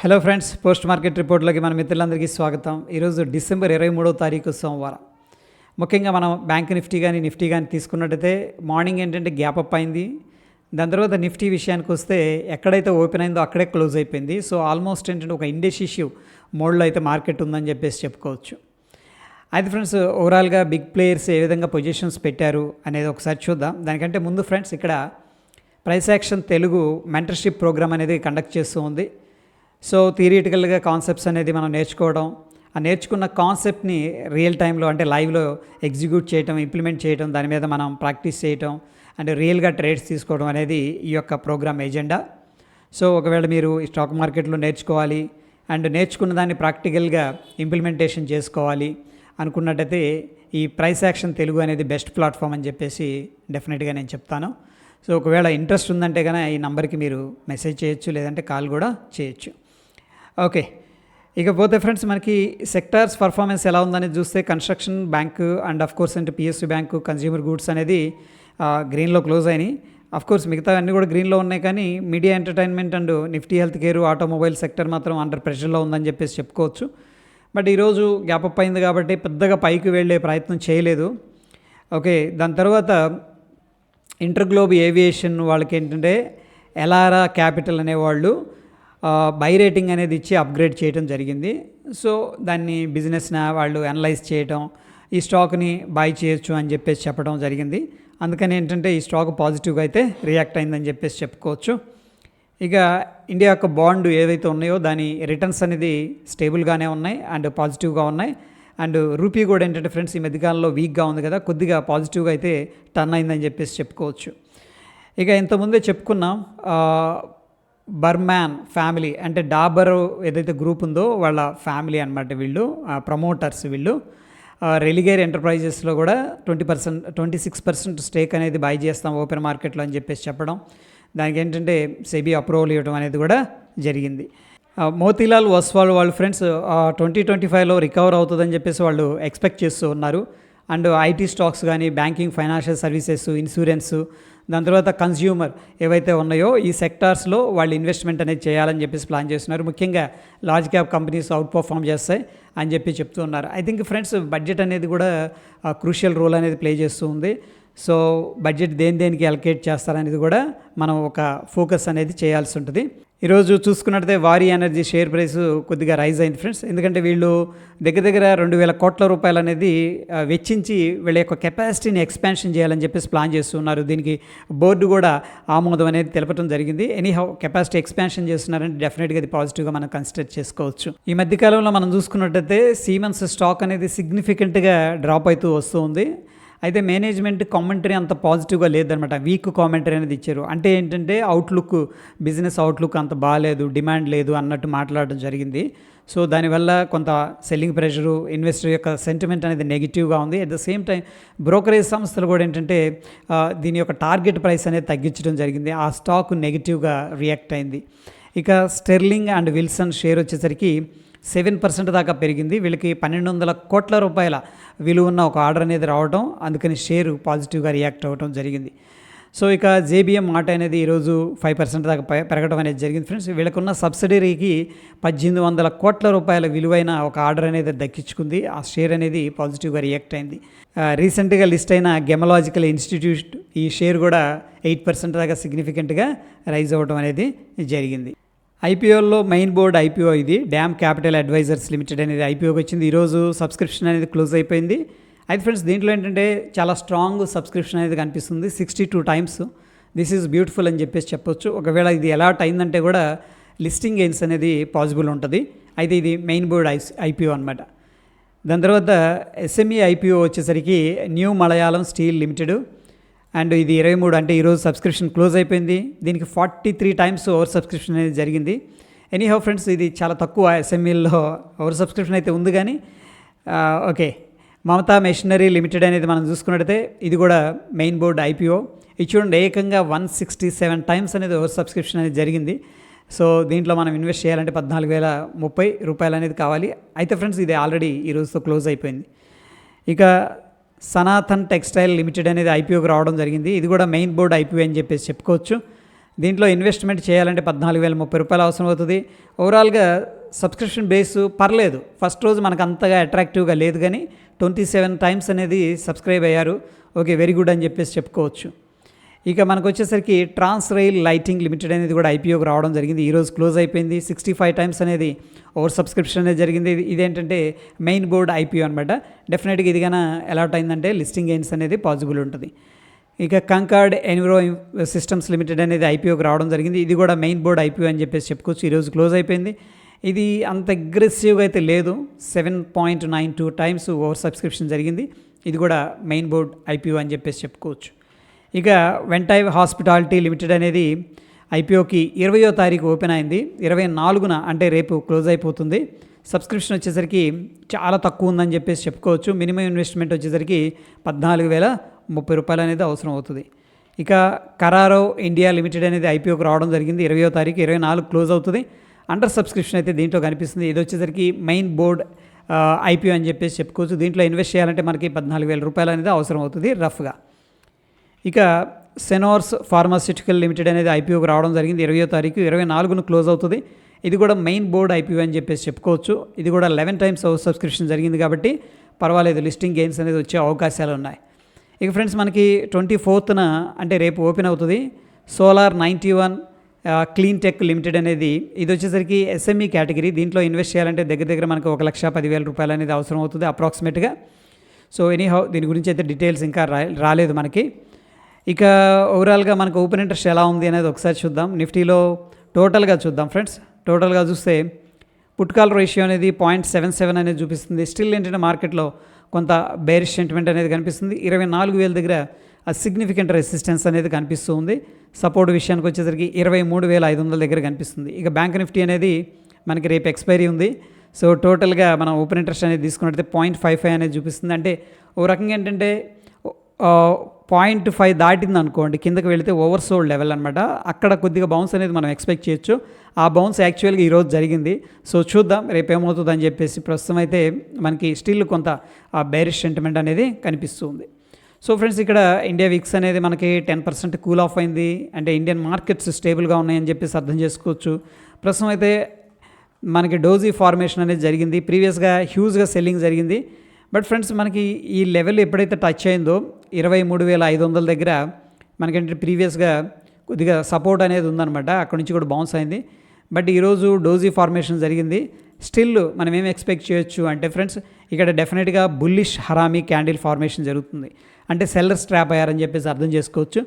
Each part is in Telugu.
హలో ఫ్రెండ్స్ పోస్ట్ మార్కెట్ రిపోర్ట్లోకి మన మిత్రులందరికీ స్వాగతం. ఈరోజు డిసెంబర్ ఇరవై మూడవ తారీఖు సోమవారం. ముఖ్యంగా మనం బ్యాంక్ నిఫ్టీ కానీ నిఫ్టీ కానీ తీసుకున్నట్టయితే మార్నింగ్ ఏంటంటే గ్యాప్ అప్ అయింది. దాని తర్వాత నిఫ్టీ విషయానికి వస్తే ఎక్కడైతే ఓపెన్ అయిందో అక్కడే క్లోజ్ అయిపోయింది. సో ఆల్మోస్ట్ ఏంటంటే ఒక ఇండెసిషివ్ మోడ్లో అయితే మార్కెట్ ఉందని చెప్పేసి చెప్పుకోవచ్చు. అయితే ఫ్రెండ్స్ ఓవరాల్గా బిగ్ ప్లేయర్స్ ఏ విధంగా పొజిషన్స్ పెట్టారు అనేది ఒకసారి చూద్దాం. దానికంటే ముందు ఫ్రెండ్స్ ఇక్కడ price action Telugu mentorship program అనేది కండక్ట్ చేస్తూ ఉంది. సో థియరిటికల్గా కాన్సెప్ట్స్ అనేది మనం నేర్చుకోవడం ఆ నేర్చుకున్న కాన్సెప్ట్ని రియల్ టైంలో అంటే లైవ్లో ఎగ్జిక్యూట్ చేయటం ఇంప్లిమెంట్ చేయటం దాని మీద మనం ప్రాక్టీస్ చేయటం అండ్ రియల్గా ట్రేడ్స్ తీసుకోవడం అనేది ఈ యొక్క ప్రోగ్రామ్ ఎజెండా సో ఒకవేళ మీరు ఈ స్టాక్ మార్కెట్లో నేర్చుకోవాలి అండ్ నేర్చుకున్న దాన్ని ప్రాక్టికల్గా ఇంప్లిమెంటేషన్ చేసుకోవాలి అనుకున్నట్టయితే ఈ ప్రైస్ యాక్షన్ తెలుగు అనేది బెస్ట్ ప్లాట్ఫామ్ అని చెప్పేసి డెఫినెట్గా నేను చెప్తాను. సో ఒకవేళ ఇంట్రెస్ట్ ఉందంటే కనుక ఈ నెంబర్కి మీరు మెసేజ్ చేయొచ్చు లేదంటే కాల్ కూడా చేయొచ్చు. ఓకే. ఇకపోతే ఫ్రెండ్స్ మనకి సెక్టార్స్ పర్ఫార్మెన్స్ ఎలా ఉందని చూస్తే construction bank and of course అంటే పిఎస్సి బ్యాంకు కన్జ్యూమర్ గూడ్స్ అనేది గ్రీన్లో క్లోజ్ అయినాయి. అఫ్ కోర్స్ మిగతా అన్నీ కూడా గ్రీన్లో ఉన్నాయి కానీ media entertainment and Nifty health care automobile sector మాత్రం అండర్ ప్రెషర్లో ఉందని చెప్పేసి చెప్పుకోవచ్చు. బట్ ఈరోజు గ్యాప్ అప్ అయింది కాబట్టి పెద్దగా పైకి వెళ్ళే ప్రయత్నం చేయలేదు. ఓకే దాని తర్వాత ఇంటర్గ్లోబ్ ఏవియేషన్ వాళ్ళకి ఏంటంటే ఎలారా క్యాపిటల్ అనేవాళ్ళు బై రేటింగ్ అనేది ఇచ్చి అప్గ్రేడ్ చేయడం జరిగింది. సో దాన్ని బిజినెస్న వాళ్ళు అనలైజ్ చేయటం ఈ స్టాక్ని బై చేయొచ్చు అని చెప్పేసి చెప్పడం జరిగింది. అందుకని ఏంటంటే ఈ స్టాక్ పాజిటివ్గా అయితే రియాక్ట్ అయిందని చెప్పేసి చెప్పుకోవచ్చు. ఇక ఇండియా యొక్క బాండ్ ఏదైతే ఉన్నాయో దాని రిటర్న్స్ అనేది స్టేబుల్గానే ఉన్నాయి అండ్ పాజిటివ్గా ఉన్నాయి. అండ్ రూపీ కూడా ఏంటంటే ఫ్రెండ్స్ ఈ మధ్యకాలంలో వీక్గా ఉంది కదా కొద్దిగా పాజిటివ్గా అయితే టర్న్ అయిందని చెప్పేసి చెప్పుకోవచ్చు. ఇక ఇంతకుముందే చెప్పుకున్నాం బర్మాన్ బర్మ్యాన్ ఫ్యామిలీ అంటే డాబర్ ఏదైతే గ్రూప్ ఉందో వాళ్ళ ఫ్యామిలీ అనమాట వీళ్ళు ప్రమోటర్స్ వీళ్ళు. రెలిగేర్ ఎంటర్ప్రైజెస్లో కూడా twenty percent twenty six percent stake అనేది బై చేస్తాం ఓపెన్ మార్కెట్లో అని చెప్పేసి చెప్పడం. దానికి ఏంటంటే సెబీ అప్రూవల్ ఇవ్వడం అనేది కూడా జరిగింది. మోతీలాల్ ఒస్వాల్ వాళ్ళ ఫ్రెండ్స్ ట్వంటీ ట్వంటీ ఫైవ్లో రికవర్ అవుతుందని చెప్పేసి వాళ్ళు ఎక్స్పెక్ట్ చేస్తూ ఉన్నారు. అండ్ ఐటీ స్టాక్స్ కానీ బ్యాంకింగ్ ఫైనాన్షియల్ సర్వీసెస్ ఇన్సూరెన్స్ దాని తర్వాత కన్స్యూమర్ ఏవైతే ఉన్నాయో ఈ సెక్టార్స్లో వాళ్ళు ఇన్వెస్ట్మెంట్ అనేది చేయాలని చెప్పేసి ప్లాన్ చేస్తున్నారు. ముఖ్యంగా large cap companies outperform చేస్తాయి అని చెప్పి చెప్తూ ఉన్నారు. ఐ థింక్ ఫ్రెండ్స్ బడ్జెట్ అనేది కూడా క్రూషియల్ రోల్ అనేది ప్లే చేస్తూ ఉంది. సో బడ్జెట్ దేని దేనికి అలకేట్ చేస్తారనేది కూడా మనం ఒక ఫోకస్ అనేది చేయాల్సి ఉంటుంది. ఈరోజు చూసుకున్నట్టయితే వారి ఎనర్జీ షేర్ ప్రైస్ కొద్దిగా రైజ్ అయింది ఫ్రెండ్స్ ఎందుకంటే వీళ్ళు దగ్గర దగ్గర రెండు వేల కోట్ల రూపాయలు అనేది వెచ్చించి వీళ్ళ యొక్క కెపాసిటీని ఎక్స్పాన్షన్ చేయాలని చెప్పేసి ప్లాన్ చేస్తున్నారు దీనికి బోర్డు కూడా ఆమోదం అనేది తెలపడం జరిగింది. ఎనీ హౌ కెపాసిటీ ఎక్స్పాన్షన్ చేస్తున్నారంటే డెఫినెట్గా అది పాజిటివ్గా మనం కన్సిడర్ చేసుకోవచ్చు. ఈ మధ్యకాలంలో మనం చూసుకున్నట్టయితే సీమెన్స్ స్టాక్ అనేది సిగ్నిఫికెంట్గా డ్రాప్ అవుతూ వస్తుంది అయితే మేనేజ్మెంట్ కామెంటరీ అంత పాజిటివ్గా లేదనమాట. వీక్ కామెంటరీ అనేది ఇచ్చారు. అంటే ఏంటంటే అవుట్లుక్ బిజినెస్ అవుట్లుక్ అంత బాగాలేదు డిమాండ్ లేదు అన్నట్టు మాట్లాడడం జరిగింది. సో దానివల్ల కొంత సెల్లింగ్ ప్రెషరు ఇన్వెస్టర్ యొక్క సెంటిమెంట్ అనేది నెగిటివ్గా ఉంది. At the same time brokerage సంస్థలు కూడా ఏంటంటే దీని యొక్క టార్గెట్ ప్రైస్ అనేది తగ్గించడం జరిగింది. ఆ స్టాక్ నెగిటివ్గా రియాక్ట్ అయింది. ఇక స్టెర్లింగ్ అండ్ విల్సన్ షేర్ వచ్చేసరికి సెవెన్ పర్సెంట్ దాకా పెరిగింది. వీళ్ళకి పన్నెండు వందల కోట్ల రూపాయల విలువ ఉన్న ఒక ఆర్డర్ అనేది రావడం అందుకని షేరు పాజిటివ్గా రియాక్ట్ అవ్వడం జరిగింది. సో ఇక జేబిఎం మాట అనేది ఈరోజు ఫైవ్ పర్సెంట్ దాకా పెరగడం అనేది జరిగింది. ఫ్రెండ్స్ వీళ్ళకున్న సబ్సిడరీకి పద్దెనిమిది వందల కోట్ల రూపాయల విలువైన ఒక ఆర్డర్ అనేది దక్కించుకుంది. ఆ షేర్ అనేది పాజిటివ్గా రియాక్ట్ అయింది. రీసెంట్గా లిస్ట్ అయిన గెమలాజికల్ ఇన్స్టిట్యూట్ ఈ షేర్ కూడా ఎయిట్ పర్సెంట్ దాకా సిగ్నిఫికెంట్గా రైజ్ అవ్వడం అనేది జరిగింది. ఐపీఓలో మెయిన్ బోర్డ్ ఐపీఓ ఇది. డ్యామ్ క్యాపిటల్ అడ్వైజర్స్ లిమిటెడ్ అనేది ఐపీఓకి వచ్చింది. ఈరోజు సబ్స్క్రిప్షన్ అనేది క్లోజ్ అయిపోయింది. అయితే ఫ్రెండ్స్ దీంట్లో ఏంటంటే చాలా స్ట్రాంగ్ సబ్స్క్రిప్షన్ అనేది కనిపిస్తుంది. Sixty two times. This is beautiful అని చెప్పేసి చెప్పొచ్చు. ఒకవేళ ఇది ఎలాట్ అయిందంటే కూడా లిస్టింగ్ గెయిన్స్ అనేది పాసిబుల్ ఉంటుంది. అయితే ఇది మెయిన్ బోర్డ్ ఐ ఐపీఓ అనమాట దాని తర్వాత ఎస్ఎంఈ ఐపీఓ వచ్చేసరికి new Malayalam steel limited. And ఇది ఇరవై మూడు అంటే ఈరోజు సబ్స్క్రిప్షన్ క్లోజ్ అయిపోయింది. దీనికి forty three times over subscription అనేది జరిగింది. ఎనీ హౌ ఫ్రెండ్స్ ఇది చాలా తక్కువ ఎస్ఎంఈల్లో ఓవర్ సబ్స్క్రిప్షన్ అయితే ఉంది కానీ ఓకే. మమతా మెషినరీ లిమిటెడ్ అనేది మనం చూసుకున్నట్టయితే ఇది కూడా మెయిన్ బోర్డ్ ఐపీఓ ఇది చూడండి ఏకంగా వన్ సిక్స్టీ సెవెన్ టైమ్స్ అనేది ఓవర్ సబ్స్క్రిప్షన్ అనేది జరిగింది. సో దీంట్లో మనం ఇన్వెస్ట్ చేయాలంటే పద్నాలుగు వేల ముప్పై రూపాయలు అనేది కావాలి. అయితే ఫ్రెండ్స్ ఇది ఆల్రెడీ ఈ రోజుతో క్లోజ్ అయిపోయింది. ఇక సనాతన్ టెక్స్టైల్ లిమిటెడ్ అనేది ఐపీఓకి రావడం జరిగింది. ఇది కూడా మెయిన్ బోర్డ్ ఐపీఓ అని చెప్పేసి చెప్పుకోవచ్చు. దీంట్లో ఇన్వెస్ట్మెంట్ చేయాలంటే పద్నాలుగు వేల ముప్పై రూపాయలు అవసరం అవుతుంది. ఓవరాల్గా సబ్స్క్రిప్షన్ బేస్ పర్లేదు. ఫస్ట్ రోజు మనకు అంతగా అట్రాక్టివ్గా లేదు కానీ ట్వంటీ సెవెన్ టైమ్స్ అనేది సబ్స్క్రైబ్ అయ్యారు. ఓకే వెరీ గుడ్ అని చెప్పేసి చెప్పుకోవచ్చు. ఇక మనకు వచ్చేసరికి ట్రాన్స్ రైల్ లైటింగ్ లిమిటెడ్ అనేది కూడా ఐపీఓకి రావడం జరిగింది. ఈరోజు క్లోజ్ అయిపోయింది. సిక్స్టీ ఫైవ్ టైమ్స్ అనేది ఓవర్ సబ్స్క్రిప్షన్ అనేది జరిగింది. ఇది- ఇదేంటంటే మెయిన్ బోర్డ్ ఐపీఓ అనమాట డెఫినెట్గా ఇది కన్నా అలాట్ అయిందంటే లిస్టింగ్ గెయిన్స్ అనేది పాసిబుల్ ఉంటుంది. ఇక కంకార్డ్ ఎన్విరో సిస్టమ్స్ లిమిటెడ్ అనేది ఐపీఓకి రావడం జరిగింది. ఇది కూడా మెయిన్ బోర్డ్ ఐపీఓ అని చెప్పేసి చెప్పుకోవచ్చు. ఈరోజు క్లోజ్ అయిపోయింది. ఇది అంత అగ్రెసివ్గా అయితే లేదు. Seven point nine two times over subscription జరిగింది. ఇది కూడా మెయిన్ బోర్డ్ ఐపీఓ అని చెప్పేసి చెప్పుకోవచ్చు. ఇక వెంటైవ్ హాస్పిటాలిటీ లిమిటెడ్ అనేది ఐపీఓకి ఇరవయో తారీఖు ఓపెన్ అయింది. ఇరవై నాలుగున అంటే రేపు క్లోజ్ అయిపోతుంది. సబ్స్క్రిప్షన్ వచ్చేసరికి చాలా తక్కువ ఉందని చెప్పేసి చెప్పుకోవచ్చు. మినిమం ఇన్వెస్ట్మెంట్ వచ్చేసరికి పద్నాలుగు వేల ముప్పై రూపాయలు అనేది అవసరం అవుతుంది. ఇక కరారో ఇండియా లిమిటెడ్ అనేది ఐపీఓకి రావడం జరిగింది. ఇరవయో తారీఖు ఇరవై నాలుగు క్లోజ్ అవుతుంది. అండర్ సబ్స్క్రిప్షన్ అయితే దీంట్లో కనిపిస్తుంది. ఇది వచ్చేసరికి మెయిన్ బోర్డ్ ఐపీఓ అని చెప్పేసి చెప్పుకోవచ్చు. దీంట్లో ఇన్వెస్ట్ చేయాలంటే మనకి పద్నాలుగు వేల రూపాయలు అనేది అవసరం అవుతుంది రఫ్గా. ఇక సెనోర్స్ ఫార్మాస్యూటికల్ లిమిటెడ్ అనేది ఐపీఓకి రావడం జరిగింది. ఇరవయో తారీఖు ఇరవై నాలుగును క్లోజ్ అవుతుంది. ఇది కూడా మెయిన్ బోర్డ్ ఐపీఓ అని చెప్పేసి చెప్పుకోవచ్చు. ఇది కూడా లెవెన్ టైమ్స్ సబ్స్క్రిప్షన్ జరిగింది కాబట్టి పర్వాలేదు లిస్టింగ్ గెయిన్స్ అనేది వచ్చే అవకాశాలు ఉన్నాయి. ఇక ఫ్రెండ్స్ మనకి ట్వంటీ ఫోర్త్న అంటే రేపు ఓపెన్ అవుతుంది. Solar ninety one clean tech limited అనేది ఇది వచ్చేసరికి ఎస్ఎంఈ కేటగిరీ. దీంట్లో ఇన్వెస్ట్ చేయాలంటే దగ్గర దగ్గర మనకు ఒక లక్ష పదివేల రూపాయలు అనేది అవసరం అవుతుంది అప్రాక్సిమేట్గా. సో ఎనీహౌ దీని గురించి అయితే డీటెయిల్స్ ఇంకా రాలేదు మనకి. ఇక ఓవరాల్గా మనకు ఓపెన్ ఇంట్రెస్ట్ ఎలా ఉంది అనేది ఒకసారి చూద్దాం. నిఫ్టీలో టోటల్గా చూద్దాం ఫ్రెండ్స్ టోటల్గా చూస్తే పుట్కాల్ రేషియో అనేది పాయింట్ సెవెన్ సెవెన్ అనేది చూపిస్తుంది. స్టిల్ ఏంటంటే మార్కెట్లో కొంత బేరిష్ సెంటిమెంట్ అనేది కనిపిస్తుంది. ఇరవై నాలుగు వేల దగ్గర ఆ సిగ్నిఫికెంట్ రెసిస్టెన్స్ అనేది కనిపిస్తూ ఉంది. సపోర్ట్ విషయానికి వచ్చేసరికి ఇరవై మూడు వేల ఐదు వందల దగ్గర కనిపిస్తుంది. ఇక బ్యాంక్ నిఫ్టీ అనేది మనకి రేపు ఎక్స్పైరీ ఉంది. సో టోటల్గా మనం ఓపెన్ ఇంట్రెస్ట్ అనేది తీసుకున్నట్టయితే పాయింట్ ఫైవ్ ఫైవ్ అనేది చూపిస్తుంది. అంటే ఓ రకంగా ఏంటంటే పాయింట్ ఫైవ్ దాటింది అనుకోండి కిందకి వెళితే ఓవర్ సోల్డ్ లెవెల్ అనమాట అక్కడ కొద్దిగా బౌన్స్ అనేది మనం ఎక్స్పెక్ట్ చేయొచ్చు. ఆ బౌన్స్ యాక్చువల్గా ఈరోజు జరిగింది. సో చూద్దాం రేపు ఏమవుతుంది అని చెప్పేసి ప్రస్తుతం అయితే మనకి స్టిల్ కొంత ఆ బేరిష్ సెంటిమెంట్ అనేది కనిపిస్తుంది. సో ఫ్రెండ్స్ ఇక్కడ ఇండియా విక్స్ అనేది మనకి టెన్ పర్సెంట్ కూల్ ఆఫ్ అయింది. అంటే ఇండియన్ మార్కెట్స్ స్టేబుల్గా ఉన్నాయని చెప్పేసి అర్థం చేసుకోవచ్చు. ప్రస్తుతం అయితే మనకి డోజీ ఫార్మేషన్ అనేది జరిగింది. ప్రీవియస్గా హ్యూజ్గా సెల్లింగ్ జరిగింది. బట్ ఫ్రెండ్స్ మనకి ఈ లెవెల్ ఎప్పుడైతే టచ్ అయిందో ఇరవై మూడు వేల ఐదు వందల దగ్గర మనకంటే ప్రీవియస్గా కొద్దిగా సపోర్ట్ అనేది ఉందన్నమాట. అక్కడి నుంచి కూడా బౌన్స్ అయింది. బట్ ఈరోజు డోజీ ఫార్మేషన్ జరిగింది. స్టిల్ మనం ఏం ఎక్స్పెక్ట్ చేయొచ్చు అంటే ఫ్రెండ్స్ ఇక్కడ డెఫినెట్గా బుల్లిష్ హరామీ క్యాండిల్ ఫార్మేషన్ జరుగుతుంది. అంటే సెల్లర్స్ ట్రాప్ అయ్యారని చెప్పేసి అర్థం చేసుకోవచ్చు.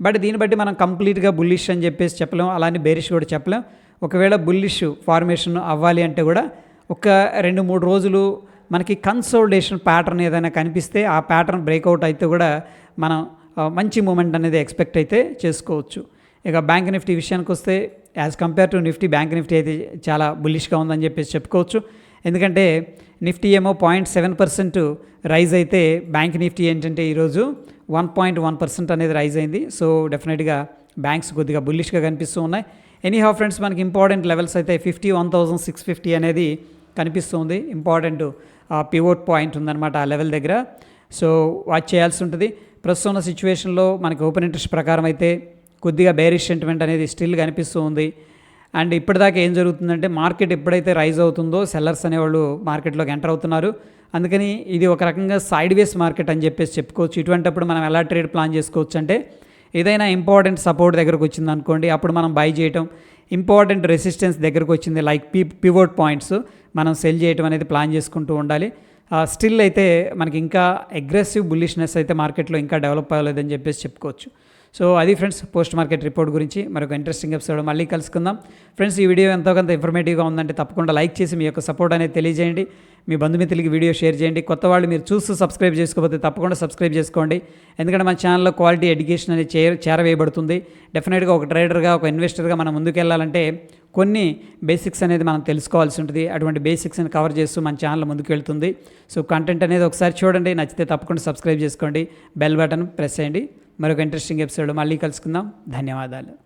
బట్ దీన్ని బట్టి మనం కంప్లీట్గా బుల్లిష్ అని చెప్పేసి చెప్పలేం. అలానే బేరిష్ కూడా చెప్పలేం. ఒకవేళ బుల్లిష్ ఫార్మేషన్ అవ్వాలి అంటే కూడా ఒక రెండు మూడు రోజులు మనకి కన్సోల్డేషన్ ప్యాటర్న్ ఏదైనా కనిపిస్తే ఆ ప్యాటర్న్ బ్రేక్అవుట్ అయితే కూడా మనం మంచి మూమెంట్ అనేది ఎక్స్పెక్ట్ అయితే చేసుకోవచ్చు. ఇక బ్యాంక్ నిఫ్టీ విషయానికి వస్తే as compare to Nifty bank Nifty అయితే చాలా బుల్లిష్గా ఉందని చెప్పేసి చెప్పుకోవచ్చు. ఎందుకంటే నిఫ్టీ ఏమో పాయింట్ సెవెన్ పర్సెంట్ రైజ్ అయితే బ్యాంక్ నిఫ్టీ ఏంటంటే ఈరోజు వన్ పాయింట్ వన్ పర్సెంట్ అనేది రైజ్ అయింది. సో డెఫినెట్గా బ్యాంక్స్ కొద్దిగా బుల్లిష్గా కనిపిస్తూ ఉన్నాయి. ఎనీ హౌ ఫ్రెండ్స్ మనకి ఇంపార్టెంట్ లెవెల్స్ అయితే fifty one thousand six fifty అనేది కనిపిస్తుంది. ఇంపార్టెంట్ పివోట్ పాయింట్ ఉందన్నమాట ఆ లెవెల్ దగ్గర. సో వాచ్ చేయాల్సి ఉంటుంది. ప్రస్తుతం ఉన్న సిచ్యువేషన్లో మనకి ఓపెన్ ఇంట్రెస్ట్ ప్రకారం అయితే కొద్దిగా బేరిష్ సెంటిమెంట్ అనేది స్టిల్ కనిపిస్తూ ఉంది అండ్ ఇప్పటిదాకా ఏం జరుగుతుందంటే మార్కెట్ ఎప్పుడైతే రైజ్ అవుతుందో సెల్లర్స్ అనేవాళ్ళు మార్కెట్లోకి ఎంటర్ అవుతున్నారు. అందుకని ఇది ఒక రకంగా సైడ్ వేస్ మార్కెట్ అని చెప్పేసి చెప్పుకోవచ్చు. ఇటువంటిప్పుడు మనం ఎలా ట్రేడ్ ప్లాన్ చేసుకోవచ్చు అంటే ఏదైనా ఇంపార్టెంట్ సపోర్ట్ దగ్గరకు వచ్చింది అనుకోండి అప్పుడు మనం బై చేయటం. ఇంపార్టెంట్ రెసిస్టెన్స్ దగ్గరకు వచ్చింది లైక్ పి పివోట్ పాయింట్స్ మనం సెల్ చేయటం అనేది ప్లాన్ చేసుకుంటూ ఉండాలి. స్టిల్ అయితే మనకి ఇంకా అగ్రెసివ్ బుల్లిష్నెస్ అయితే మార్కెట్లో ఇంకా డెవలప్ అవ్వలేదని చెప్పేసి చెప్పుకోవచ్చు. సో అది ఫ్రెండ్స్ పోస్ట్ మార్కెట్ రిపోర్ట్ గురించి మరొక ఇంట్రెస్టింగ్ ఎపిసోడ్ మళ్ళీ కలుసుకుందాం. ఫ్రెండ్స్ ఈ వీడియో ఎంతో కొంత ఇన్ఫర్మేటివ్గా ఉందంటే తప్పకుండా లైక్ చేసి మీ యొక్క సపోర్ట్ అనేది తెలియజేయండి. మీ బంధుమిత్రులకి వీడియో షేర్ చేయండి. కొత్త వాళ్ళు మీరు చూస్తూ సబ్స్క్రైబ్ చేసుకోకపోతే తప్పకుండా సబ్స్క్రైబ్ చేసుకోండి. ఎందుకంటే మన ఛానల్లో క్వాలిటీ ఎడ్యుకేషన్ అనేది చే చేరవేయబడుతుంది. డెఫినెట్గా ఒక ట్రేడర్గా ఒక ఇన్వెస్టర్గా మనం ముందుకెళ్ళాలంటే కొన్ని బేసిక్స్ అనేది మనం తెలుసుకోవాల్సి ఉంటుంది. అటువంటి బేసిక్స్ని కవర్ చేస్తూ మన ఛానల్ ముందుకు వెళ్తుంది సో కంటెంట్ అనేది ఒకసారి చూడండి. నచ్చితే తప్పకుండా సబ్స్క్రైబ్ చేసుకోండి. బెల్ బటన్ ప్రెస్ చేయండి. మరొక ఇంట్రెస్టింగ్ ఎపిసోడ్ మళ్ళీ కలుసుకుందాం. ధన్యవాదాలు.